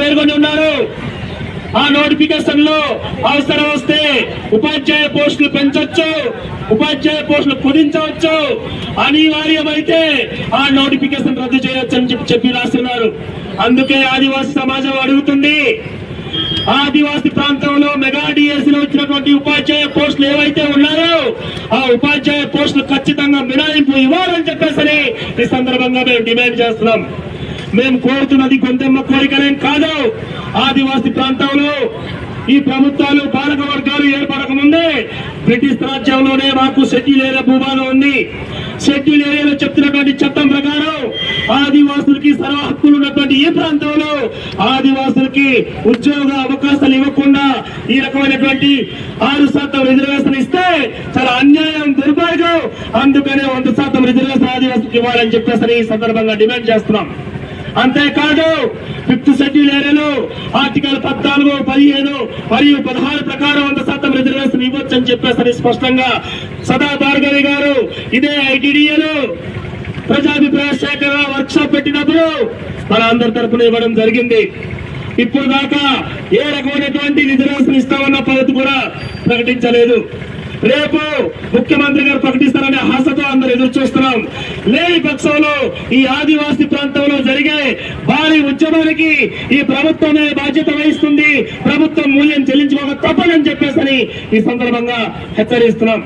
పేర్కొని ఉన్నారు. ఆ నోటిఫికేషన్లో అవసరం వస్తే ఉపాధ్యాయ పోస్టులు పెంచొచ్చు ఉపాధ్యాయ పోస్టులు కుదించవచ్చు. అనివార్యమైతే ఆ నోటిఫికేషన్ రద్దు చేయొచ్చు అని చెప్పి చెప్పి రాస్తున్నారు. అందుకే ఆదివాసీ సమాజం అడుగుతుంది. ఆదివాసీ ప్రాంతంలో మెగా డిఎస్సి లో వచ్చినటువంటి ఉపాధ్యాయ పోస్టులు ఏవైతే ఉన్నారో ఆ ఉపాధ్యాయ పోస్టులు ఖచ్చితంగా మినాయింపు ఇవ్వాలని చెప్పేసి ఈ సందర్భంగా మేము డిమాండ్ చేస్తున్నాం. మేము కోరుతున్నది గొంతెమ్మ కోరికలేం కాదు. ఆదివాసీ ప్రాంతంలో ఈ ప్రభుత్వాలు పాలక వర్గాలు ఏర్పడక ముందే బ్రిటిష్ రాజ్యంలోనే మాకు షెడ్యూల్ ఏరియా భూభాగం ఉంది. షెడ్యూల్ ఏరియాలో చెప్తున్నటువంటి చట్టం ప్రకారం ఆదివాసులకి సర్వ హక్కులు ఉన్నటువంటి ఈ ప్రాంతంలో ఆదివాసులకి ఉద్యోగ అవకాశాలు ఇవ్వకుండా ఈ రకమైనటువంటి ఆరు శాతం రిజర్వేషన్ ఇస్తే చాలా అన్యాయం దుర్మార్గం. అందుకనే వంద శాతం రిజర్వేషన్ ఆదివాసులకు ఇవ్వాలని చెప్పేసి ఈ సందర్భంగా డిమాండ్ చేస్తున్నాం. అంతేకాదు ఫిఫ్త్ షెడ్యూల్ ఏరియాలో ఆర్టికల్ పద్నాలుగు పదిహేను మరియు పదహారు ప్రకారం వంద శాతం రిజర్వేషన్ ఇవ్వచ్చు అని చెప్పేసి స్పష్టంగా సదా భార్గవి గారు ఇదే ఐటీడీఏలో ప్రజాభిప్రాయ సేకరణ వర్క్ షాప్ పెట్టినప్పుడు మన అందరి తరఫున ఇవ్వడం జరిగింది. ఇప్పుడు దాకా ఏ రకమైనటువంటి రిజర్వేషన్ ఇస్తామన్న పద్ధతి కూడా ప్రకటించలేదు. రేపు ముఖ్యమంత్రి గారు ప్రకటిస్తారనే ఆశతో అందరు ఎదురు చూస్తున్నాం. లేని పక్షంలో ఈ ఆదివాసీ ప్రాంతంలో జరిగే భారీ ఉద్యమానికి ఈ ప్రభుత్వమే బాధ్యత వహిస్తుంది. ప్రభుత్వం మూల్యం చెల్లించుకోక తప్పదని చెప్పేసి ఈ సందర్భంగా హెచ్చరిస్తున్నాం.